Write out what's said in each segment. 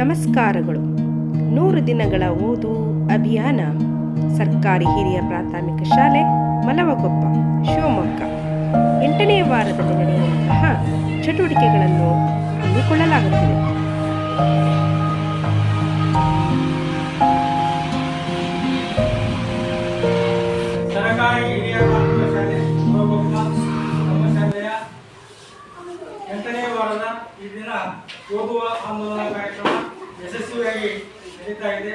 ನಮಸ್ಕಾರಗಳು. ನೂರು ದಿನಗಳ ಓದು ಅಭಿಯಾನ. ಸರ್ಕಾರಿ ಹಿರಿಯ ಪ್ರಾಥಮಿಕ ಶಾಲೆ ಮಲವಗೊಪ್ಪ ಶಿವಮೊಗ್ಗ. ಎಂಟನೇ ವಾರದಲ್ಲಿ ನಡೆಯುವಂತಹ ಚಟುವಟಿಕೆಗಳನ್ನು ಹಮ್ಮಿಕೊಳ್ಳಲಾಗುತ್ತಿದೆ. ಸರಕಾರಿ ಪ್ರಾಥಮಿಕ ಶಾಲೆ ಎಂಟನೇ ವಾರದ ಈ ದಿನ ಓದುವ ಆಂದೋಲನ ಕಾರ್ಯಕ್ರಮ ಯಶಸ್ವಿಯಾಗಿ ನಡೀತಾ ಇದೆ?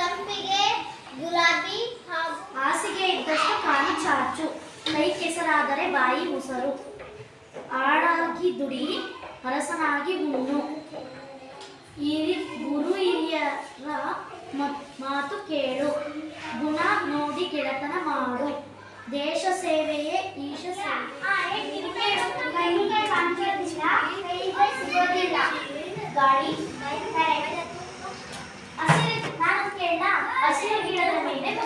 ಸಂಪಿಗೆ ಗುಲಾಬಿ ಹಾಸಿಗೆ ಇದ್ದಷ್ಟು ಕಾಲು ಚಾಚು. ಕೈ ಕೆಸರಾದರೆ ಬಾಯಿ ಮೊಸರು. ಆಡಾಗಿ ದುಡಿ, ಅರಸನಾಗಿ ಹುಣ್ಣು ಹಿರಿ ಗುರು ಹಿರಿಯರ ಮಾತು ಕೇಳು. ಗುಣ ನೋಡಿ ಗೆಳತನ ಮಾಡು. ದೇಶ ಸೇವೆಯೇ ಈಶ ಸೇವೆ. ಸಿಗೋದಿಲ್ಲ ಗಾಳಿ ಹಸಿರು ನಾನು ಕೇಳ ಹಸಿರು ಗಿಡದ ಮೇಲೆ ಮೊಸರು ಚರಿಯಿದೆ ಮಲ್ಲಿಗೆ